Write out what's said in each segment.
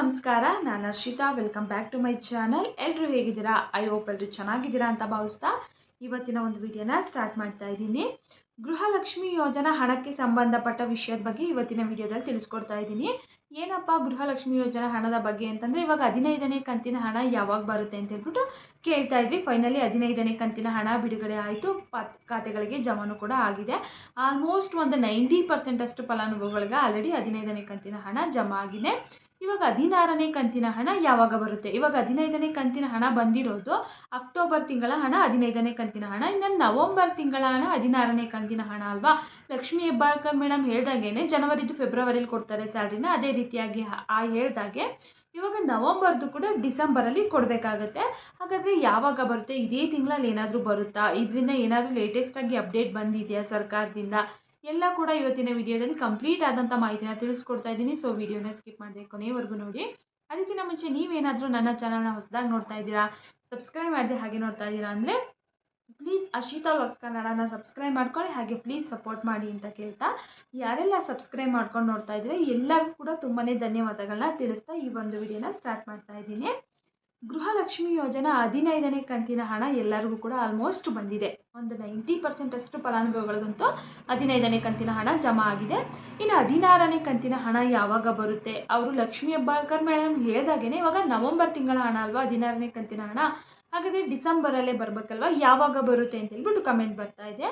ನಮಸ್ಕಾರ, ನಾನು Arshitha. Welcome back to my channel ಎಲ್ಲರೂ ಹೇಗಿದ್ದೀರಾ? ಐ ಹೋಪ್ ಎಲ್ಲರೂ ಚೆನ್ನಾಗಿದ್ದೀರಾ ಅಂತ ಭಾವಿಸ್ತಾ ಇವತ್ತಿನ ಒಂದು ವಿಡಿಯೋನ ಸ್ಟಾರ್ಟ್ ಮಾಡ್ತಾ ಇದ್ದೀನಿ. ಗೃಹಲಕ್ಷ್ಮಿ ಯೋಜನಾ ಹಣಕ್ಕೆ ಸಂಬಂಧಪಟ್ಟ ವಿಷಯದ ಬಗ್ಗೆ ಇವತ್ತಿನ ವಿಡಿಯೋದಲ್ಲಿ ತಿಳಿಸ್ಕೊಡ್ತಾ ಇದ್ದೀನಿ. ಏನಪ್ಪ ಗೃಹಲಕ್ಷ್ಮಿ ಯೋಜನಾ ಹಣದ ಬಗ್ಗೆ ಅಂತಂದರೆ, ಇವಾಗ ಹದಿನೈದನೇ ಕಂತಿನ ಹಣ ಯಾವಾಗ ಬರುತ್ತೆ ಅಂತ ಹೇಳ್ಬಿಟ್ಟು ಕೇಳ್ತಾ ಇದ್ವಿ. ಫೈನಲಿ ಹದಿನೈದನೇ ಕಂತಿನ ಹಣ ಬಿಡುಗಡೆ ಆಯಿತು. ಪಾತ್, ಖಾತೆಗಳಿಗೆ ಜಮಾನು ಕೂಡ ಆಗಿದೆ. ಆಲ್ಮೋಸ್ಟ್ ಒಂದು ನೈಂಟಿ ಪರ್ಸೆಂಟಷ್ಟು ಫಲಾನುಭವಿಗಳಿಗೆ ಆಲ್ರೆಡಿ ಹದಿನೈದನೇ ಕಂತಿನ ಹಣ ಜಮಾ ಆಗಿದೆ. ಇವಾಗ ಹದಿನಾರನೇ ಕಂತಿನ ಹಣ ಯಾವಾಗ ಬರುತ್ತೆ? ಇವಾಗ ಹದಿನೈದನೇ ಕಂತಿನ ಹಣ ಬಂದಿರೋದು ಅಕ್ಟೋಬರ್ ತಿಂಗಳ ಹಣ, ಹದಿನೈದನೇ ಕಂತಿನ ಹಣ, ಇನ್ನು ನವಂಬರ್ ತಿಂಗಳ ಹಣ, ಹದಿನಾರನೇ ಕಂತಿನ ಹಣ ಅಲ್ವಾ? ಲಕ್ಷ್ಮೀ ಹೆಬ್ಬಾಳ್ಕರ್ ಮೇಡಮ್ ಹೇಳ್ದಾಗೇನೆ ಜನವರಿದು ಫೆಬ್ರವರಿಲಿ ಕೊಡ್ತಾರೆ ಸ್ಯಾಲ್ರಿನ, ಅದೇ ರೀತಿಯಾಗಿ ಆ ಹೇಳ್ದಾಗೆ. ಇವಾಗ ನವಂಬರ್ದು ಕೂಡ ಡಿಸೆಂಬರಲ್ಲಿ ಕೊಡಬೇಕಾಗತ್ತೆ. ಹಾಗಾದರೆ ಯಾವಾಗ ಬರುತ್ತೆ? ಇದೇ ತಿಂಗಳಲ್ಲಿ ಏನಾದರೂ ಬರುತ್ತಾ? ಇದರಿಂದ ಏನಾದರೂ ಲೇಟೆಸ್ಟಾಗಿ ಅಪ್ಡೇಟ್ ಬಂದಿದೆಯಾ ಸರ್ಕಾರದಿಂದ? ಎಲ್ಲ ಕೂಡ ಇವತ್ತಿನ ವಿಡಿಯೋದಲ್ಲಿ ಕಂಪ್ಲೀಟ್ ಆದಂಥ ಮಾಹಿತಿನ ತಿಳಿಸ್ಕೊಡ್ತಾ ಇದ್ದೀನಿ. ಸೊ ವಿಡಿಯೋನ ಸ್ಕಿಪ್ ಮಾಡಿದೆ ಕೊನೆಯವರೆಗೂ ನೋಡಿ. ಅದಕ್ಕಿಂತ ಮುಂಚೆ ನೀವೇನಾದರೂ ನನ್ನ ಚಾನಲ್ನ ಹೊಸದಾಗಿ ನೋಡ್ತಾ ಇದ್ದೀರಾ? ಸಬ್ಸ್ಕ್ರೈಬ್ ಮಾಡಿದೆ ಹಾಗೆ ನೋಡ್ತಾ ಇದ್ದೀರಾ ಅಂದರೆ ಪ್ಲೀಸ್ ಅಶಿತಾ ವ್ಲಾಗ್ಸ್ ಕನ್ನಡನ ಸಬ್ಸ್ಕ್ರೈಬ್ ಮಾಡ್ಕೊಳ್ಳಿ. ಹಾಗೆ ಪ್ಲೀಸ್ ಸಪೋರ್ಟ್ ಮಾಡಿ ಅಂತ ಕೇಳ್ತಾ ಯಾರೆಲ್ಲ ಸಬ್ಸ್ಕ್ರೈಬ್ ಮಾಡ್ಕೊಂಡು ನೋಡ್ತಾ ಇದ್ದೀರಾ ಎಲ್ಲರಿಗೂ ಕೂಡ ತುಂಬಾ ಧನ್ಯವಾದಗಳನ್ನ ತಿಳಿಸ್ತಾ ಈ ಒಂದು ವಿಡಿಯೋನ ಸ್ಟಾರ್ಟ್ ಮಾಡ್ತಾ ಇದ್ದೀನಿ. ಗೃಹಲಕ್ಷ್ಮಿ ಯೋಜನಾ ಹದಿನೈದನೇ ಕಂತಿನ ಹಣ ಎಲ್ಲರಿಗೂ ಕೂಡ ಆಲ್ಮೋಸ್ಟ್ ಬಂದಿದೆ. ಒಂದು ನೈಂಟಿ ಪರ್ಸೆಂಟಷ್ಟು ಫಲಾನುಭವಿಗಳಿಗಂತೂ ಹದಿನೈದನೇ ಕಂತಿನ ಹಣ ಜಮಾ ಆಗಿದೆ. ಇನ್ನು ಹದಿನಾರನೇ ಕಂತಿನ ಹಣ ಯಾವಾಗ ಬರುತ್ತೆ? ಅವರು ಲಕ್ಷ್ಮೀ ಹೆಬ್ಬಾಳ್ಕರ್ ಮೇಡಮ್ ಹೇಳಿದಾಗೇನೆ ಇವಾಗ ನವಂಬರ್ ತಿಂಗಳ ಹಣ ಅಲ್ವಾ? ಹದಿನಾರನೇ ಕಂತಿನ ಹಣ. ಹಾಗಾದರೆ ಡಿಸೆಂಬರಲ್ಲೇ ಬರಬೇಕಲ್ವಾ? ಯಾವಾಗ ಬರುತ್ತೆ ಅಂತ ಹೇಳ್ಬಿಟ್ಟು ಕಮೆಂಟ್ ಬರ್ತಾ ಇದೆ.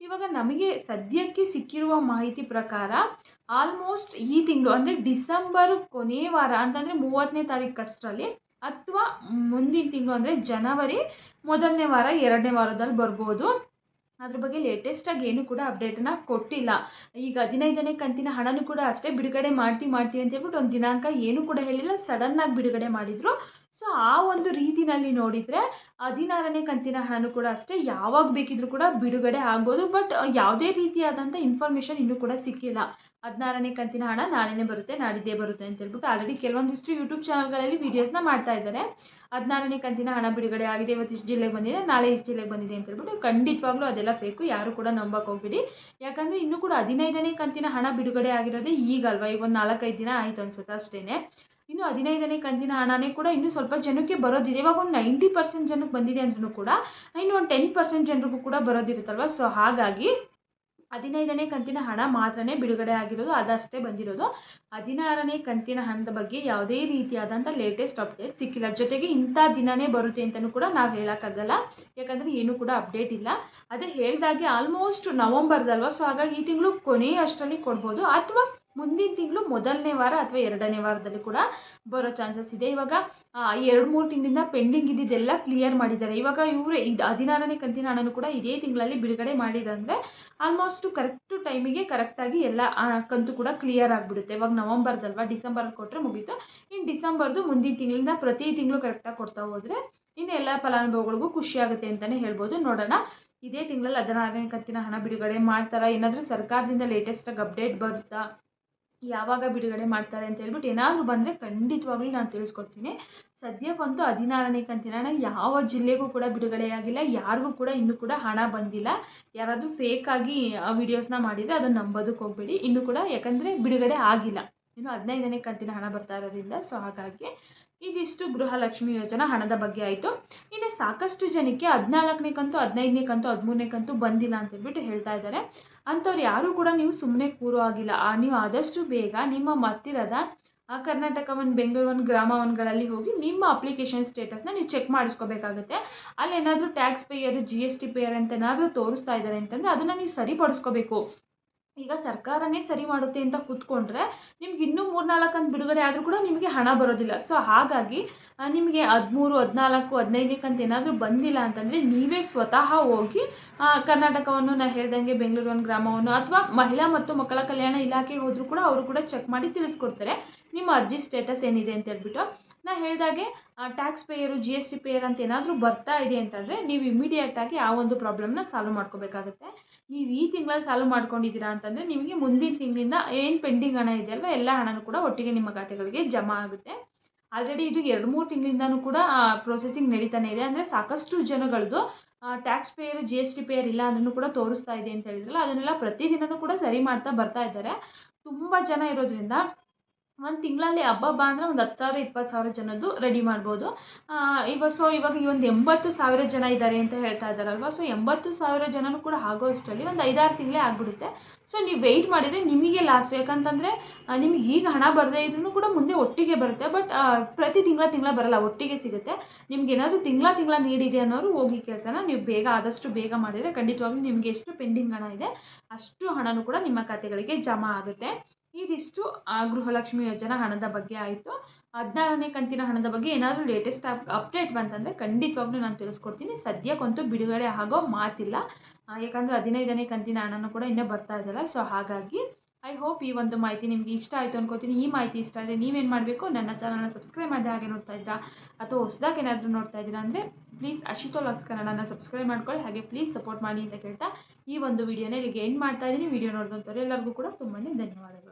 ಇವಾಗ ನಮಗೆ ಸದ್ಯಕ್ಕೆ ಸಿಕ್ಕಿರುವ ಮಾಹಿತಿ ಪ್ರಕಾರ ಆಲ್ಮೋಸ್ಟ್ ಈ ತಿಂಗಳು ಅಂದರೆ ಡಿಸೆಂಬರ್ ಕೊನೆಯ ವಾರ, ಅಂತಂದರೆ ಮೂವತ್ತನೇ ತಾರೀಕಷ್ಟರಲ್ಲಿ ಅಥವಾ ಮುಂದಿನ ತಿಂಗಳು ಅಂದರೆ ಜನವರಿ ಮೊದಲನೇ ವಾರ, ಎರಡನೇ ವಾರದಲ್ಲಿ ಬರ್ಬೋದು. ಅದ್ರ ಬಗ್ಗೆ ಲೇಟೆಸ್ಟಾಗಿ ಏನು ಕೂಡ ಅಪ್ಡೇಟನ್ನ ಕೊಟ್ಟಿಲ್ಲ. ಈಗ ಹದಿನೈದನೇ ಕಂತಿನ ಹಣನೂ ಕೂಡ ಅಷ್ಟೇ ಬಿಡುಗಡೆ ಮಾಡ್ತೀವಿ ಮಾಡ್ತೀವಿ ಅಂತ ಹೇಳ್ಬಿಟ್ಟು ಒಂದು ದಿನಾಂಕ ಏನು ಕೂಡ ಹೇಳಿಲ್ಲ. ಸಡನ್ನಾಗಿ ಬಿಡುಗಡೆ ಮಾಡಿದರು. ಸೊ ಆ ಒಂದು ರೀತಿನಲ್ಲಿ ನೋಡಿದರೆ ಹದಿನಾರನೇ ಕಂತಿನ ಹಣನೂ ಕೂಡ ಅಷ್ಟೇ. ಯಾವಾಗ ಬೇಕಿದ್ರೂ ಕೂಡ ಬಿಡುಗಡೆ ಆಗ್ಬೋದು. ಬಟ್ ಯಾವುದೇ ರೀತಿಯಾದಂಥ ಇನ್ಫಾರ್ಮೇಷನ್ ಇನ್ನೂ ಕೂಡ ಸಿಕ್ಕಿಲ್ಲ. ಹದಿನಾರನೇ ಕಂತಿನ ಹಣ ನಾಳೆನೇ ಬರುತ್ತೆ, ನಾಡಿದ್ದೇ ಬರುತ್ತೆ ಅಂತ ಹೇಳ್ಬಿಟ್ಟು ಆಲ್ರೆಡಿ ಕೆಲವೊಂದಿಷ್ಟು ಯೂಟ್ಯೂಬ್ ಚಾನಲ್ಗಳಲ್ಲಿ ವೀಡಿಯೋಸ್ನ ಮಾಡ್ತಾ ಇದ್ದಾರೆ. ಹದಿನಾರನೇ ಕಂತಿನ ಹಣ ಬಿಡುಗಡೆ ಆಗಿದೆ, ಇವತ್ತು ಇಷ್ಟು ಜಿಲ್ಲೆಗೆ ಬಂದಿದೆ, ನಾಳೆ ಇಷ್ಟು ಜಿಲ್ಲೆಗೆ ಬಂದಿದೆ ಅಂತ ಹೇಳ್ಬಿಟ್ಟು ಖಂಡಿತವಾಗ್ಲೂ ಅದೆಲ್ಲ ಫೇಕು ಯಾರು ಕೂಡ ನಂಬಕ್ಕೆ ಹೋಗ್ಬಿಡಿ. ಯಾಕಂದರೆ ಇನ್ನೂ ಕೂಡ ಹದಿನೈದನೇ ಕಂತಿನ ಹಣ ಬಿಡುಗಡೆ ಆಗಿರೋದೇ ಈಗಲ್ವಾ? ಈಗ ಒಂದು ನಾಲ್ಕೈದು ದಿನ ಆಯಿತು ಅನ್ಸುತ್ತೆ ಅಷ್ಟೇ ಇನ್ನು ಹದಿನೈದನೇ ಕಂತಿನ ಹಣನೇ ಕೂಡ ಇನ್ನೂ ಸ್ವಲ್ಪ ಜನಕ್ಕೆ ಬರೋದಿದೆ. ಇವಾಗ ಒಂದು ನೈಂಟಿ ಪರ್ಸೆಂಟ್ ಜನಕ್ಕೆ ಬಂದಿದೆ ಅಂದ್ರೂ ಕೂಡ ಇನ್ನು ಒಂದು ಟೆನ್ ಪರ್ಸೆಂಟ್ ಜನರಿಗೂ ಕೂಡ ಬರೋದಿರುತ್ತಲ್ವ? ಸೊ ಹಾಗಾಗಿ ಹದಿನೈದನೇ ಕಂತಿನ ಹಣ ಮಾತ್ರನೇ ಬಿಡುಗಡೆ ಆಗಿರೋದು, ಅದಷ್ಟೇ ಬಂದಿರೋದು. ಹದಿನಾರನೇ ಕಂತಿನ ಹಣದ ಬಗ್ಗೆ ಯಾವುದೇ ರೀತಿಯಾದಂಥ ಲೇಟೆಸ್ಟ್ ಅಪ್ಡೇಟ್ ಸಿಕ್ಕಿಲ್ಲ. ಜೊತೆಗೆ ಇಂಥ ದಿನನೇ ಬರುತ್ತೆ ಅಂತಲೂ ಕೂಡ ನಾವು ಹೇಳೋಕ್ಕಾಗಲ್ಲ. ಯಾಕಂದರೆ ಏನೂ ಕೂಡ ಅಪ್ಡೇಟ್ ಇಲ್ಲ. ಅದೇ ಹೇಳ್ದಾಗೆ ಆಲ್ಮೋಸ್ಟ್ ನವಂಬರ್ದಲ್ವ? ಸೊ ಹಾಗಾಗಿ ಈ ತಿಂಗಳು ಕೊನೆಯ ಅಷ್ಟರಲ್ಲಿ ಕೊಡ್ಬೋದು. ಅಥವಾ ಮುಂದಿನ ತಿಂಗಳು ಮೊದಲನೇ ವಾರ ಅಥವಾ ಎರಡನೇ ವಾರದಲ್ಲಿ ಕೂಡ ಬರೋ ಚಾನ್ಸಸ್ ಇದೆ. ಇವಾಗ ಎರಡು ಮೂರು ತಿಂಗಳಿಂದ ಪೆಂಡಿಂಗ್ ಇದ್ದಿದ್ದೆಲ್ಲ ಕ್ಲಿಯರ್ ಮಾಡಿದ್ದಾರೆ. ಇವಾಗ ಇವರು ಇದು ಹದಿನಾರನೇ ಕಂತಿನ ಹಣನೂ ಕೂಡ ಇದೇ ತಿಂಗಳಲ್ಲಿ ಬಿಡುಗಡೆ ಮಾಡಿದಂದರೆ ಆಲ್ಮೋಸ್ಟ್ ಕರೆಕ್ಟ್ ಟೈಮಿಗೆ ಕರೆಕ್ಟಾಗಿ ಎಲ್ಲ ಕಂತು ಕೂಡ ಕ್ಲಿಯರ್ ಆಗಿಬಿಡುತ್ತೆ. ಇವಾಗ ನವಂಬರ್ದಲ್ವಾ ಡಿಸೆಂಬರ್ ಕೊಟ್ಟರೆ ಮುಗೀತು. ಇನ್ನು ಡಿಸೆಂಬರ್ದು ಮುಂದಿನ ತಿಂಗಳಿಂದ ಪ್ರತಿ ತಿಂಗಳು ಕರೆಕ್ಟಾಗಿ ಕೊಡ್ತಾ ಹೋದರೆ ಇನ್ನು ಎಲ್ಲ ಫಲಾನುಭವಿಗಳಿಗೂ ಖುಷಿಯಾಗುತ್ತೆ ಅಂತಲೇ ಹೇಳ್ಬೋದು. ನೋಡೋಣ. ಇದೇ ತಿಂಗಳಲ್ಲಿ ಹದಿನಾರನೇ ಕಂತಿನ ಹಣ ಬಿಡುಗಡೆ ಮಾಡ್ತಾರಾ? ಏನಾದರೂ ಸರ್ಕಾರದಿಂದ ಲೇಟೆಸ್ಟಾಗಿ ಅಪ್ಡೇಟ್ ಬರುತ್ತಾ? ಯಾವಾಗ ಬಿಡುಗಡೆ ಮಾಡ್ತಾರೆ ಅಂತ ಹೇಳ್ಬಿಟ್ಟು ಏನಾದರೂ ಬಂದರೆ ಖಂಡಿತವಾಗ್ಲೂ ನಾನು ತಿಳಿಸ್ಕೊಡ್ತೀನಿ. ಸದ್ಯಕ್ಕಂತೂ ಹದಿನಾರನೇ ಕಂತಿನ ಯಾವ ಜಿಲ್ಲೆಗೂ ಕೂಡ ಬಿಡುಗಡೆಯಾಗಿಲ್ಲ ಯಾರಿಗೂ ಕೂಡ ಇನ್ನೂ ಕೂಡ ಹಣ ಬಂದಿಲ್ಲ. ಯಾರಾದರೂ ಫೇಕಾಗಿ ವಿಡಿಯೋಸ್ನ ಮಾಡಿದರೆ ಅದನ್ನು ನಂಬೋದಕ್ಕೆ ಹೋಗಬೇಡಿ. ಇನ್ನೂ ಕೂಡ ಯಾಕಂದರೆ ಬಿಡುಗಡೆ ಆಗಿಲ್ಲ. ಇನ್ನು ಹದಿನೈದನೇ ಕಂತಿನ ಹಣ ಬರ್ತಾ ಇರೋದ್ರಿಂದ ಸೊ ಹಾಗಾಗಿ ಇದಿಷ್ಟು ಗೃಹಲಕ್ಷ್ಮಿ ಯೋಜನಾ ಹಣದ ಬಗ್ಗೆ ಆಯಿತು. ಇನ್ನು ಸಾಕಷ್ಟು ಜನಕ್ಕೆ ಹದಿನಾಲ್ಕನೇ ಕಂತು ಹದಿನೈದನೇ ಕಂತು ಹದಿಮೂರನೇ ಕಂತು ಬಂದಿಲ್ಲ ಅಂತ ಹೇಳ್ಬಿಟ್ಟು ಹೇಳ್ತಾ ಇದ್ದಾರೆ. ಅಂಥವ್ರು ಯಾರೂ ಕೂಡ ನೀವು ಸುಮ್ಮನೆ ಕೂರೋ ಆಗಿಲ್ಲ ನೀವು ಆದಷ್ಟು ಬೇಗ ನಿಮ್ಮ ಮತ್ತಿರದ ಆ ಕರ್ನಾಟಕ ಒಂದು ಬೆಂಗಳೂರು ಒಂದು ಗ್ರಾಮ ಒನ್ಗಳಲ್ಲಿ ಹೋಗಿ ನಿಮ್ಮ ಅಪ್ಲಿಕೇಶನ್ ಸ್ಟೇಟಸ್ನ ನೀವು ಚೆಕ್ ಮಾಡಿಸ್ಕೋಬೇಕಾಗುತ್ತೆ. ಅಲ್ಲೇನಾದರೂ tax payer, G S T payer ಅಂತ ಏನಾದರೂ ತೋರಿಸ್ತಾ ಇದ್ದಾರೆ ಅಂತಂದರೆ ಅದನ್ನು ನೀವು ಸರಿಪಡಿಸ್ಕೋಬೇಕು. ಈಗ ಸರ್ಕಾರನೇ ಸರಿ ಮಾಡುತ್ತೆ ಅಂತ ಕೂತ್ಕೊಂಡ್ರೆ ನಿಮ್ಗೆ ಇನ್ನೂ ಮೂರ್ನಾಲ್ಕು ಅಂತ ಬಿಡುಗಡೆ ಆದರೂ ಕೂಡ ನಿಮಗೆ ಹಣ ಬರೋದಿಲ್ಲ. ಸೊ ಹಾಗಾಗಿ ನಿಮಗೆ ಹದಿಮೂರು, ಹದಿನಾಲ್ಕು ಹದಿನೈದನೇ ಕಂತು ಏನಾದರೂ ಬಂದಿಲ್ಲ ಅಂತಂದರೆ ನೀವೇ ಸ್ವತಃ ಹೋಗಿ ಕರ್ನಾಟಕವನ್ನು ನಾ ಹೇಳ್ದಂಗೆ ಬೆಂಗಳೂರು ಒಂದು ಗ್ರಾಮವನ್ನು ಅಥವಾ ಮಹಿಳಾ ಮತ್ತು ಮಕ್ಕಳ ಕಲ್ಯಾಣ ಇಲಾಖೆಗೆ ಹೋದರೂ ಕೂಡ ಅವರು ಕೂಡ ಚೆಕ್ ಮಾಡಿ ತಿಳಿಸ್ಕೊಡ್ತಾರೆ. ನಿಮ್ಮ ಅರ್ಜಿ ಸ್ಟೇಟಸ್ ಏನಿದೆ ಅಂತ ಹೇಳ್ಬಿಟ್ಟು. ನಾ ಹೇಳಿದಾಗೆ tax payer G S T payer ಅಂತ ಏನಾದರೂ ಬರ್ತಾ ಇದೆ ಅಂತಂದರೆ ನೀವು ಇಮಿಡಿಯೇಟಾಗಿ ಆ ಒಂದು ಪ್ರಾಬ್ಲಮ್ನ ಸಾಲ್ವ್ ಮಾಡ್ಕೋಬೇಕಾಗುತ್ತೆ. ನೀವು ಈ ತಿಂಗಳಲ್ಲಿ ಸಾಲ್ವ್ ಮಾಡ್ಕೊಂಡಿದ್ದೀರಾ ಅಂತಂದರೆ ನಿಮಗೆ ಮುಂದಿನ ತಿಂಗಳಿಂದ ಏನು ಪೆಂಡಿಂಗ್ ಹಣ ಇದೆ ಅಲ್ವಾ, ಎಲ್ಲ ಹಣನೂ ಕೂಡ ಒಟ್ಟಿಗೆ ನಿಮ್ಮ ಖಾತೆಗಳಿಗೆ ಜಮಾ ಆಗುತ್ತೆ. ಆಲ್ರೆಡಿ ಇದು ಎರಡು ಮೂರು ತಿಂಗಳಿಂದನೂ ಕೂಡ ಪ್ರೊಸೆಸಿಂಗ್ ನಡೀತಾನೆ ಇದೆ. ಅಂದರೆ ಸಾಕಷ್ಟು ಜನಗಳದ್ದು tax payer G S T payer ಇಲ್ಲ ಅಂದ್ರೂ ಕೂಡ ತೋರಿಸ್ತಾ ಇದೆ ಅಂತ ಹೇಳಿದ್ರಲ್ಲ, ಅದನ್ನೆಲ್ಲ ಪ್ರತಿದಿನವೂ ಕೂಡ ಸರಿ ಮಾಡ್ತಾ ಬರ್ತಾ ಇದ್ದಾರೆ. ತುಂಬ ಜನ ಇರೋದ್ರಿಂದ ಒಂದು ತಿಂಗಳಲ್ಲಿ ಹಬ್ಬ ಬಾ ಅಂದರೆ ಒಂದು ಹತ್ತು ಸಾವಿರ, ಇಪ್ಪತ್ತು ಸಾವಿರ ಜನದ್ದು ರೆಡಿ ಮಾಡ್ಬೋದು. ಇವಾಗ ಸೊ ಇವಾಗ ಈ ಒಂದು ಎಂಬತ್ತು ಸಾವಿರ ಜನ ಇದ್ದಾರೆ ಅಂತ ಹೇಳ್ತಾ ಇದ್ದಾರಲ್ವ? ಸೊ ಎಂಬತ್ತು ಸಾವಿರ ಜನನೂ ಕೂಡ ಆಗೋ ಅಷ್ಟರಲ್ಲಿ ಒಂದು ಐದಾರು ತಿಂಗಳೇ ಆಗಿಬಿಡುತ್ತೆ. ಸೊ ನೀವು ವೆಯ್ಟ್ ಮಾಡಿದರೆ ನಿಮಗೆ ಲಾಸ್ ಯಾಕಂತಂದರೆ ನಿಮಗೆ ಈಗ ಹಣ ಬರದೇ ಇದ್ರೂ ಕೂಡ ಮುಂದೆ ಒಟ್ಟಿಗೆ ಬರುತ್ತೆ. ಬಟ್ ಪ್ರತಿ ತಿಂಗಳ ತಿಂಗಳ ಬರಲ್ಲ, ಒಟ್ಟಿಗೆ ಸಿಗುತ್ತೆ. ನಿಮ್ಗೆ ಏನಾದರೂ ತಿಂಗಳ ತಿಂಗಳ ನೀಡಿದೆ ಅನ್ನೋರು ಹೋಗಿ ಕೆಲಸನ ನೀವು ಬೇಗ, ಆದಷ್ಟು ಬೇಗ ಮಾಡಿದರೆ ಖಂಡಿತವಾಗ್ಲೂ ನಿಮಗೆ ಎಷ್ಟು ಪೆಂಡಿಂಗ್ ಹಣ ಇದೆ, ಅಷ್ಟು ಹಣನೂ ಕೂಡ ನಿಮ್ಮ ಖಾತೆಗಳಿಗೆ ಜಮಾ ಆಗುತ್ತೆ. ಇದಿಷ್ಟು ಗೃಹಲಕ್ಷ್ಮಿ ಯೋಜನಾ ಹಣದ ಬಗ್ಗೆ ಆಯಿತು. ಹದಿನಾರನೇ ಕಂತಿನ ಹಣದ ಬಗ್ಗೆ ಏನಾದರೂ ಲೇಟೆಸ್ಟ್ ಅಪ್ ಅಪ್ಡೇಟ್ ಬಂತಂದರೆ ಖಂಡಿತವಾಗ್ಲೂ ನಾನು ತಿಳಿಸ್ಕೊಡ್ತೀನಿ. ಸದ್ಯಕ್ಕಂತೂ ಬಿಡುಗಡೆ ಆಗೋ ಮಾತಿಲ್ಲ. ಯಾಕಂದರೆ ಹದಿನೈದನೇ ಕಂತಿನ ಹಣನೂ ಕೂಡ ಇನ್ನೂ ಬರ್ತಾ ಇದ್ದಲ್ಲ. ಸೊ ಹಾಗಾಗಿ ಐ ಹೋಪ್ ಈ ಒಂದು ಮಾಹಿತಿ ನಿಮಗೆ ಇಷ್ಟ ಆಯಿತು ಅನ್ಕೋತೀನಿ. ಈ ಮಾಹಿತಿ ಇಷ್ಟ ಆದರೆ ನೀವೇನು ಮಾಡಬೇಕು? ನನ್ನ ಚಾನಲ್ನ ಸಬ್ಸ್ಕ್ರೈಬ್ ಮಾಡಿದೆ ಹಾಗೆ ನೋಡ್ತಾ ಇದ್ದ ಅಥವಾ ಹೊಸದಾಗಿ ಏನಾದರೂ ನೋಡ್ತಾ ಇದ್ದೀರಾ ಅಂದರೆ ಪ್ಲೀಸ್ ಅಶಿತೋ ಲಾಕ್ಸ್ ಕನ್ನಡನ ಸಬ್ಸ್ಕ್ರೈಬ್ ಮಾಡ್ಕೊಳ್ಳಿ. ಹಾಗೆ ಪ್ಲೀಸ್ ಸಪೋರ್ಟ್ ಮಾಡಿ ಅಂತ ಕೇಳ್ತಾ ಈ ಒಂದು ವಿಡಿಯೋನ ಇಲ್ಲಿಗೆ ಎಂಡ್ ಮಾಡ್ತಾ ಇದ್ದೀನಿ. ವಿಡಿಯೋ ನೋಡಿದಂಥವ್ರು ಎಲ್ಲರಿಗೂ ಕೂಡ ತುಂಬಾ ಧನ್ಯವಾದಗಳು.